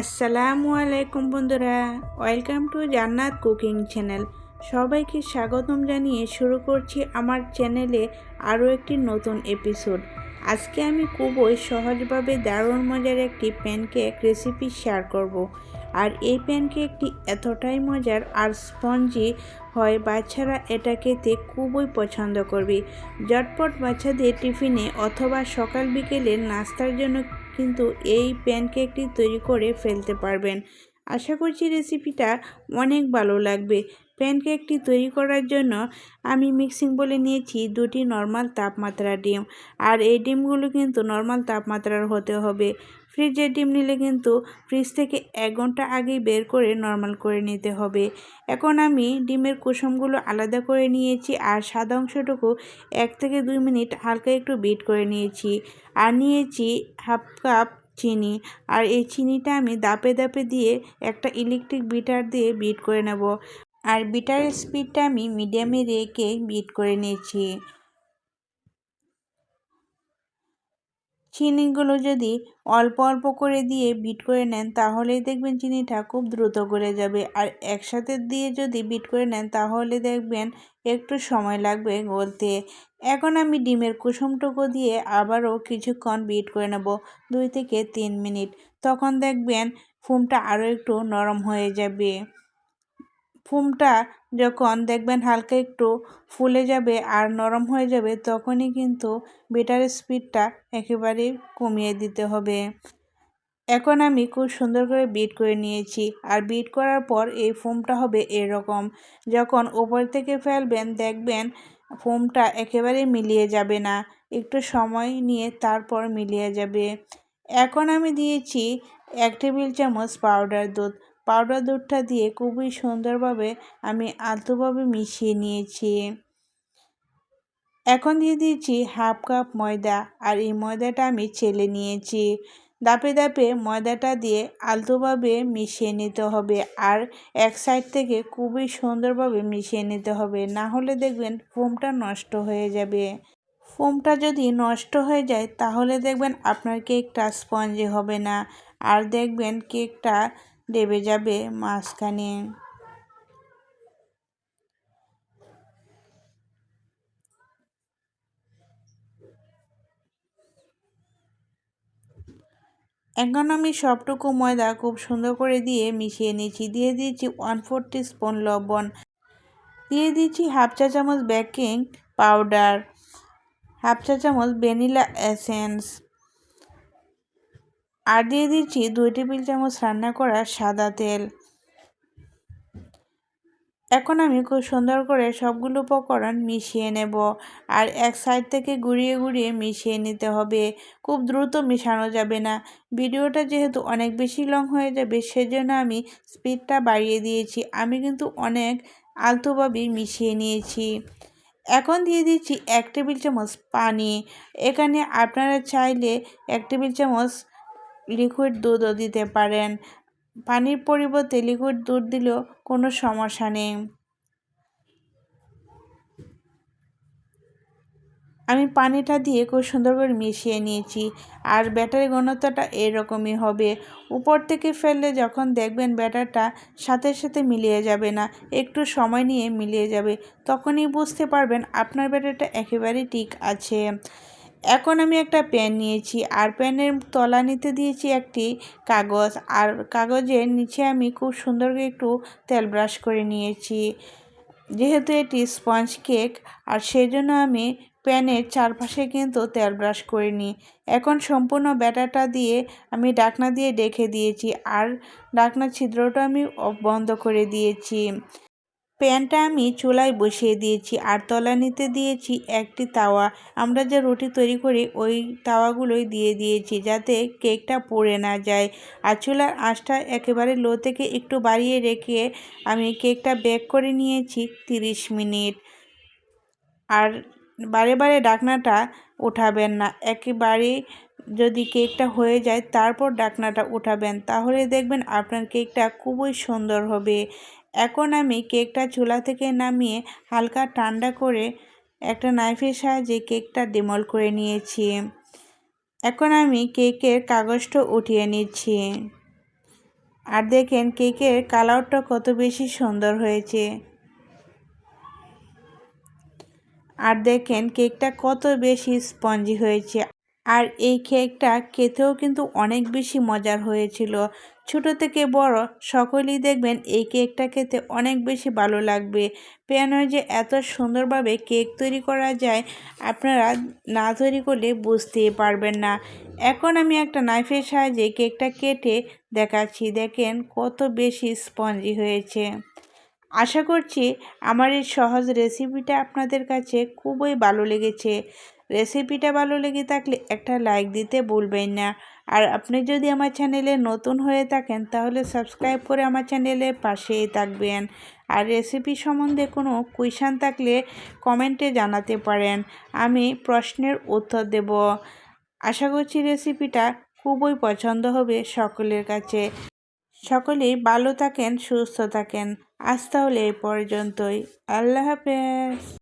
আসসালামু আলাইকুম বন্ধুরা, welcome to Jannat cooking channel. সবাইকে স্বাগতম জানিয়ে শুরু করছি আমার চ্যানেলে আরও একটি নতুন এপিসোড আজকে আমি খুবই সহজভাবে দারুণ মজার একটি প্যানকেক রেসিপি শেয়ার করব। আর এই প্যানকেকটি এতটাই মজার আর স্পঞ্জি হয়, বাচ্চারা এটা খেতে খুবই পছন্দ করবে। জটপট বাচ্চাদের টিফিনে অথবা সকাল বিকেলের নাস্তার জন্য কিন্তু এই প্যানকেকটি তৈরি করে ফেলতে পারবেন। আশা করছি রেসিপিটা অনেক ভালো লাগবে। প্যানকেকটি তৈরি করার জন্য আমি মিক্সিং বলে নিয়েছি দুটি নর্মাল তাপমাত্রা ডিম। আর এই ডিমগুলো কিন্তু নর্মাল তাপমাত্রার হতে হবে। ফ্রিজের ডিম নিলে কিন্তু ফ্রিজ থেকে এক ঘণ্টা আগেই বের করে নর্মাল করে নিতে হবে। এখন আমি ডিমের কুসুমগুলো আলাদা করে নিয়েছি আর সাদা অংশটুকু এক থেকে দুই মিনিট হালকা একটু বিট করে নিয়েছি। আর নিয়েছি হাফ কাপ চিনি। আর এই চিনিটা আমি দাপে দাপে দিয়ে একটা ইলেকট্রিক বিটার দিয়ে বিট করে নেব। আর বিটারের স্পিডটা আমি মিডিয়ামে রেখে বিট করে নিয়েছি। চিনিগুলো যদি অল্প অল্প করে দিয়ে বিট করে নেন, তাহলেই দেখবেন চিনিটা খুব দ্রুত করে যাবে। আর একসাথে দিয়ে যদি বিট করে নেন, তাহলে দেখবেন একটু সময় লাগবে গলতে। এখন আমি ডিমের কুসুমটুকু দিয়ে আবারও কিছুক্ষণ বিট করে নেব, দুই থেকে তিন মিনিট। তখন দেখবেন ফুমটা আরও একটু নরম হয়ে যাবে। ফুমটা যখন দেখবেন হালকা একটু ফুলে যাবে আর নরম হয়ে যাবে, তখনই কিন্তু বেটার স্পিডটা একেবারে কমিয়ে দিতে হবে। এখন আমি খুব সুন্দর করে বিট করে নিয়েছি আর বিট করার পর এই ফোমটা হবে এরকম। যখন ওপর থেকে ফেলবেন, দেখবেন ফোমটা একেবারে মিলিয়ে যাবে না। একটু সময় নিয়ে তারপর মিলিয়ে যাবে। এখন আমি দিয়েছি এক টেবিল চামচ পাউডার দুধ। পাউডার দুধটা দিয়ে খুবই সুন্দরভাবে আমি আলতোভাবে মিশিয়ে নিয়েছি। এখন দিয়ে দিয়েছি হাফ কাপ ময়দা আর এই ময়দাটা আমি ছেলে নিয়েছি। দাপে দাপে ময়দাটা দিয়ে আলতোভাবে মিশিয়ে নিতে হবে আর এক সাইড থেকে খুবই সুন্দরভাবে মিশিয়ে নিতে হবে। না হলে দেখবেন ফোমটা নষ্ট হয়ে যাবে। ফোমটা যদি নষ্ট হয়ে যায় তাহলে দেখবেন আপনার কেকটা স্পঞ্জি হবে না। আর দেখবেন কেকটা দেবে যাবে মাঝখানে। এখন আমি সবটুকু ময়দা খুব সুন্দর করে দিয়ে মিশিয়ে নিয়েছি। দিয়ে দিয়েছি ওয়ান ফোর স্পুন লবণ। দিয়ে দিয়েছি হাফ চা চামচ বেকিং পাউডার হাফ চা চামচ ভ্যানিলা এসেন্স আর দিয়ে দিচ্ছি দুই টেবিল চামচ রান্না করা সাদা তেল। এখন আমি খুব সুন্দর করে সবগুলো উপকরণ মিশিয়ে নেব আর এক সাইড থেকে গুড়িয়ে গুড়িয়ে মিশিয়ে নিতে হবে। খুব দ্রুত মিশানো যাবে না। ভিডিওটা যেহেতু অনেক বেশি লং হয়ে যাবে, সেজন্য আমি স্পিডটা বাড়িয়ে দিয়েছি। আমি কিন্তু অনেক আলতোভাবেই মিশিয়ে নিয়েছি। এখন দিয়ে দিচ্ছি এক টেবিল চামচ পানি। এখানে আপনারা চাইলে এক টেবিল চামচ লিকুইড দুধও দিতে পারেন। পানির পরিবর্তে লিকুইড দুধ দিলেও কোনো সমস্যা নেই। আমি পানিটা দিয়ে খুব সুন্দর করে মিশিয়ে নিয়েছি আর ব্যাটারি ঘনত্বটা এরকমই হবে। উপর থেকে ফেললে যখন দেখবেন ব্যাটারটা সাথে সাথে মিলিয়ে যাবে না, একটু সময় নিয়ে মিলিয়ে যাবে, তখনই বুঝতে পারবেন আপনার ব্যাটারটা একেবারেই ঠিক আছে। এখন আমি একটা প্যান নিয়েছি, আর প্যানের তলা নিতে দিয়েছি একটি কাগজ, আর কাগজের নিচে আমি খুব সুন্দর করে একটু তেল ব্রাশ করে নিয়েছি। যেহেতু এটি স্পঞ্জ কেক, আর সেই জন্য আমি প্যানের চারপাশে কিন্তু তেল ব্রাশ করে নিই এখন সম্পূর্ণ ব্যাটাটা দিয়ে আমি ডাকনা দিয়ে ডেকে দিয়েছি, আর ডাকনা ছিদ্রটা আমি বন্ধ করে দিয়েছি। প্যানটা আমি চুলায় বসিয়ে দিয়েছি আর তলানিতে দিয়েছি একটি তাওয়া। আমরা যে রুটি তৈরি করি, ওই তাওয়াগুলোই দিয়ে দিয়েছি যাতে কেকটা পড়ে না যায়। আর চুলার আঁচটা একেবারে লো থেকে একটু বাড়িয়ে রেখে আমি কেকটা বেক করে নিয়েছি 30 মিনিট। আর বারে বারে ডাকনাটা উঠাবেন না। একেবারে যদি কেকটা হয়ে যায়, তারপর ডাকনাটা উঠাবেন। তাহলে দেখবেন আপনার কেকটা খুবই সুন্দর হবে। এখন আমি কেকটা চুলা থেকে নামিয়ে হালকা ঠান্ডা করে একটা নাইফের সাহায্যে কেকটা ডিমল করে নিয়েছি। এখন আমি কেকের কাগজটা উঠিয়ে নিচ্ছি। আর দেখেন, কেকের কালারটা কত বেশি সুন্দর হয়েছে। আর দেখেন কেকটা কত বেশি স্পঞ্জি হয়েছে। আর এই কেকটা খেতেও কিন্তু অনেক বেশি মজার হয়েছিল। ছোট থেকে বড় সকলেই দেখবেন এই কেকটা খেতে অনেক বেশি ভালো লাগবে। পেয়ানো যে এত সুন্দরভাবে কেক তৈরি করা যায়, আপনারা না তৈরি করলে বুঝতেই পারবেন না। এখন আমি একটা নাইফের সাহায্যে কেকটা কেটে দেখাচ্ছি। দেখেন কত বেশি স্পঞ্জি হয়েছে। আশা করছি আমার এই সহজ রেসিপিটা আপনাদের কাছে খুবই ভালো লেগেছে। রেসিপিটা ভালো লেগে থাকলে একটা লাইক দিতে ভুলবেন না। আর আপনি যদি আমার চ্যানেলে নতুন হয়ে থাকেন, তাহলে সাবস্ক্রাইব করে আমার চ্যানেলের পাশেই থাকবেন। আর রেসিপি সম্বন্ধে কোনো কুইশন থাকলে কমেন্টে জানাতে পারেন। আমি প্রশ্নের উত্তর দেব। আশা করছি রেসিপিটা খুবই পছন্দ হবে সকলের কাছে। সকলেই ভালো থাকেন সুস্থ থাকেন। আজ তাহলে এই পর্যন্তই। আল্লাহ হাফেজ।